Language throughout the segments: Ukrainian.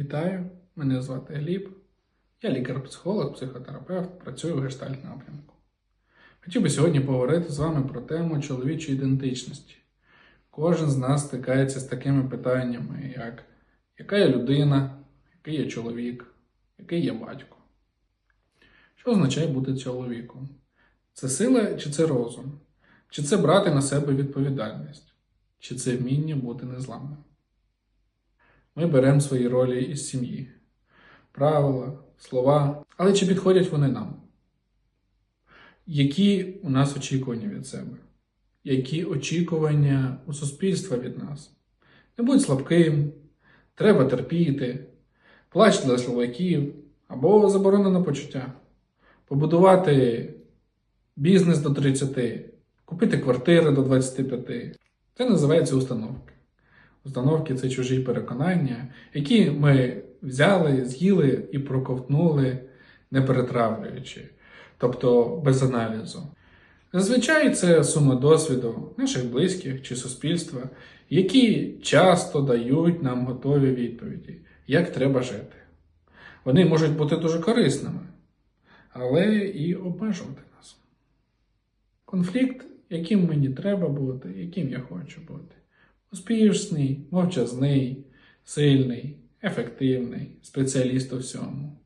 Вітаю, мене звати Гліб. Я лікар-психолог, психотерапевт, працюю в гештальт напрямку. Хотів би сьогодні поговорити з вами про тему чоловічої ідентичності. Кожен з нас стикається з такими питаннями, як яка я людина, який я чоловік, який я батько. Що означає бути чоловіком? Це сила чи це розум? Чи це брати на себе відповідальність? Чи це вміння бути незламним? Ми беремо свої ролі із сім'ї, правила, слова, але чи підходять вони нам? Які у нас очікування від себе? Які очікування у суспільства від нас? Не будь слабким, треба терпіти, плач для словаків або заборонено почуття, побудувати бізнес до 30, купити квартири до 25. Це називається установки. Установки це чужі переконання, які ми взяли, з'їли і проковтнули, не перетравлюючи, тобто без аналізу. Зазвичай це сума досвіду наших близьких чи суспільства, які часто дають нам готові відповіді, як треба жити. Вони можуть бути дуже корисними, але і обмежувати нас. Конфлікт, яким мені треба бути, яким я хочу бути. Успішний, мовчазний, сильний, ефективний, спеціаліст у всьому.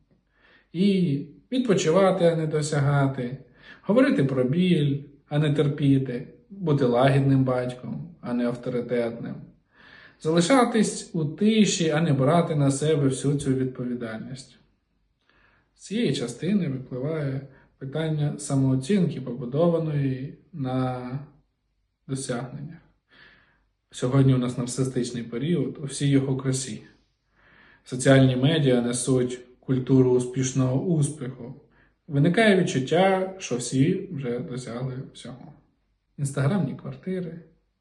І відпочивати, а не досягати, говорити про біль, а не терпіти, бути лагідним батьком, а не авторитетним, залишатись у тиші, а не брати на себе всю цю відповідальність. З цієї частини випливає питання самооцінки, побудованої на досягненнях. Сьогодні у нас нарцистичний період у всій його красі. Соціальні медіа несуть культуру успішного успіху. Виникає відчуття, що всі вже досягли всього. Інстаграмні квартири,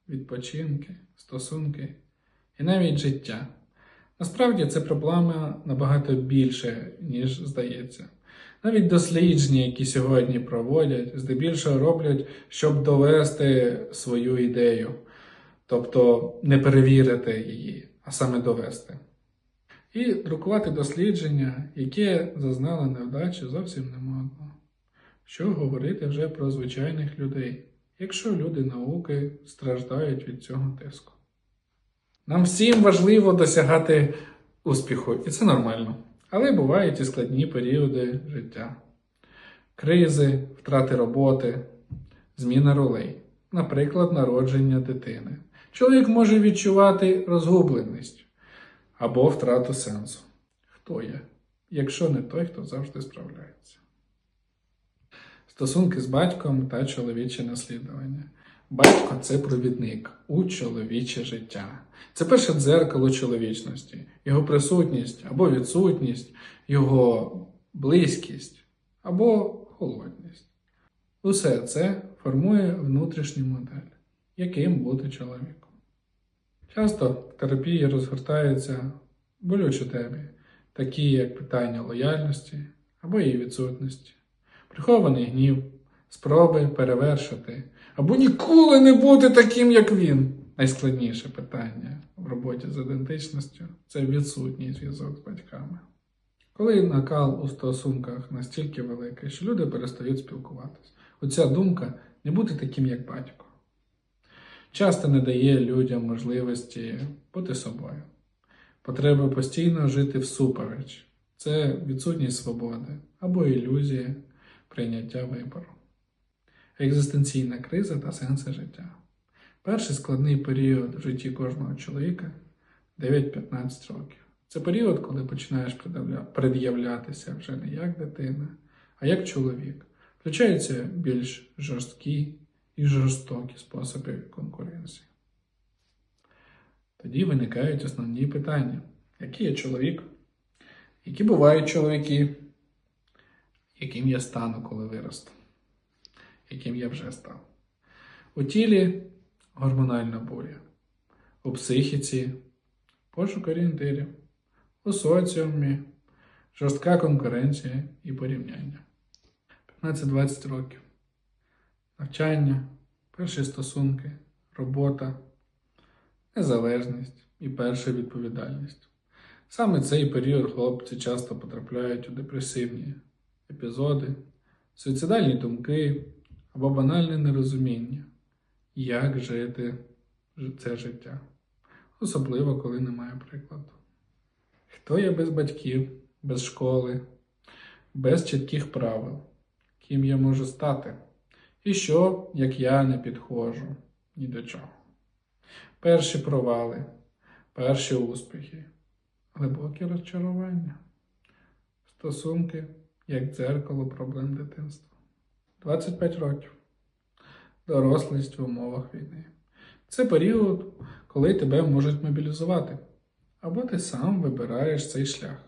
відпочинки, стосунки і навіть життя. Насправді це проблема набагато більше, ніж здається. Навіть дослідження, які сьогодні проводять, здебільшого роблять, щоб довести свою ідею тобто не перевірити її, а саме довести. І друкувати дослідження, яке зазнали невдачі, зовсім не модно. Що говорити вже про звичайних людей, якщо люди науки страждають від цього тиску. Нам всім важливо досягати успіху, і це нормально. Але бувають і складні періоди життя: кризи, втрати роботи, зміна ролей, наприклад, народження дитини. Чоловік може відчувати розгубленість або втрату сенсу. Хто я, якщо не той, хто завжди справляється? Стосунки з батьком та чоловіче наслідування. Батько це провідник у чоловіче життя. Це перше дзеркало чоловічності, його присутність або відсутність, його близькість або холодність. Усе це формує внутрішню модель, яким бути чоловіком. Часто в терапії розгортаються болючі теми, такі як питання лояльності або її відсутності, прихований гнів, спроби перевершити, або ніколи не бути таким, як він. Найскладніше питання в роботі з ідентичністю це відсутній зв'язок з батьками. Коли накал у стосунках настільки великий, що люди перестають спілкуватися, оця думка не бути таким, як батько часто не дає людям можливості бути собою. Потреба постійно жити всупереч це відсутність свободи або ілюзія прийняття вибору, екзистенційна криза та сенси життя. Перший складний період в житті кожного чоловіка 9-15 років. Це період, коли починаєш пред'являтися вже не як дитина, а як чоловік. Включаються більш жорсткі і жорстокі способи конкуренції. Тоді виникають основні питання, який є чоловік, які бувають чоловіки, яким я стану, коли виросту, яким я вже став. У тілі гормональна буря, у психіці пошук орієнтирів, у соціумі, жорстка конкуренція і порівняння. 15-20 років навчання, перші стосунки, робота, незалежність і перша відповідальність. Саме цей період хлопці часто потрапляють у депресивні епізоди, суїцидальні думки або банальне нерозуміння, як жити це життя, особливо коли немає прикладу. Хто є без батьків, без школи, без чітких правил, ким я можу стати, і що, як я не підходжу ні до чого. Перші провали, перші успіхи, глибокі розчарування, стосунки як дзеркало проблем дитинства. 25 років. Дорослість в умовах війни. Це період, коли тебе можуть мобілізувати, або ти сам вибираєш цей шлях.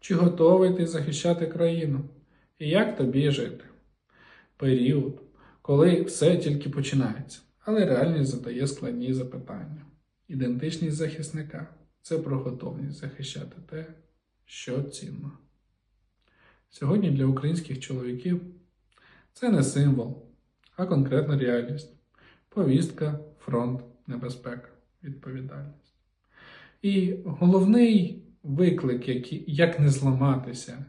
Чи готовий ти захищати країну? І як тобі жити? Період, коли все тільки починається, але реальність задає складні запитання. Ідентичність захисника це про готовність захищати те, що цінно. Сьогодні для українських чоловіків це не символ, а конкретна реальність, повістка, фронт, небезпека, відповідальність. І головний виклик, як не зламатися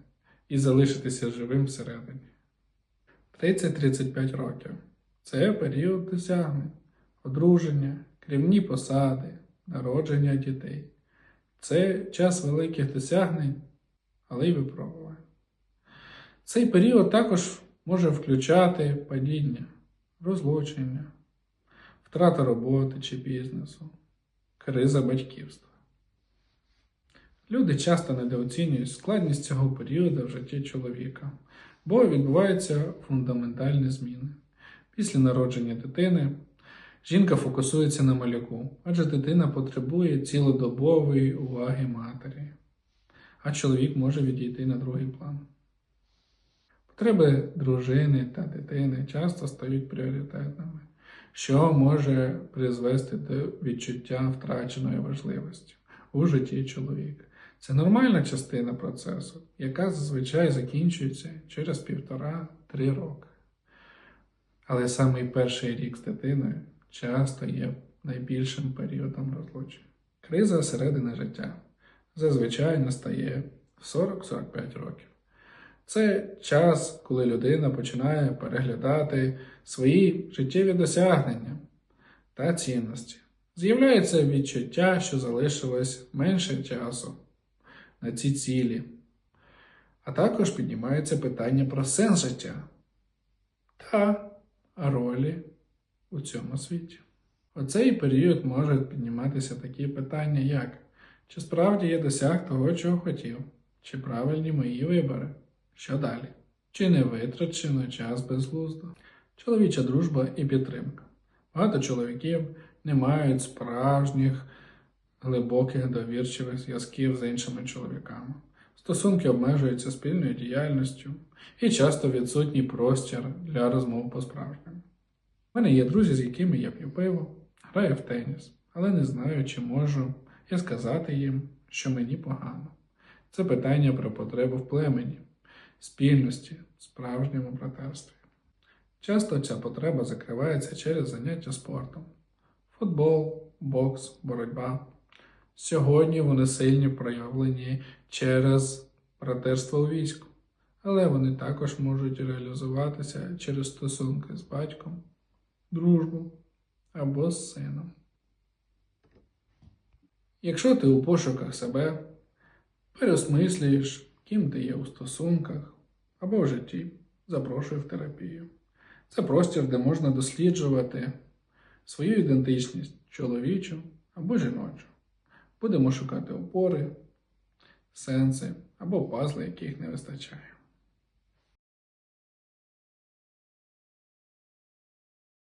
і залишитися живим всередині. 30-35 років це період досягнень, одруження, керівні посади, народження дітей. Це час великих досягнень, але й випробувань. Цей період також може включати падіння, розлучення, втрата роботи чи бізнесу, криза батьківства. Люди часто недооцінюють складність цього періоду в житті чоловіка, бо відбуваються фундаментальні зміни. Після народження дитини жінка фокусується на малюку, адже дитина потребує цілодобової уваги матері, а чоловік може відійти на другий план. Потреби дружини та дитини часто стають пріоритетними, що може призвести до відчуття втраченої важливості у житті чоловіка. Це нормальна частина процесу, яка зазвичай закінчується через півтора-три роки. Але саме перший рік з дитиною часто є найбільшим періодом розлучення. Криза середини життя зазвичай настає в 40-45 років. Це час, коли людина починає переглядати свої життєві досягнення та цінності. З'являється відчуття, що залишилось менше часу на ці цілі. А також піднімається питання про сенс життя та ролі у цьому світі. У цей період можуть підніматися такі питання, як чи справді я досяг того, чого хотів, чи правильні мої вибори, що далі, чи не витрачено час безглуздо, чоловіча дружба і підтримка. Багато чоловіків не мають справжніх глибоких довірчивих зв'язків з іншими чоловіками. Стосунки обмежуються спільною діяльністю і часто відсутній простір для розмов по-справжньому. У мене є друзі, з якими я п'ю пиво, граю в теніс, але не знаю, чи можу я сказати їм, що мені погано. Це питання про потребу в племені, спільності, справжньому братерстві. Часто ця потреба закривається через заняття спортом: футбол, бокс, боротьба. Сьогодні вони сильні проявлені через братерство у війську, але вони також можуть реалізуватися через стосунки з батьком, дружбу або з сином. Якщо ти у пошуках себе, переосмислюєш, ким ти є у стосунках або в житті, запрошую в терапію. Це простір, де можна досліджувати свою ідентичність чоловічу або жіночу. Будемо шукати опори, сенси або пазли, яких не вистачає.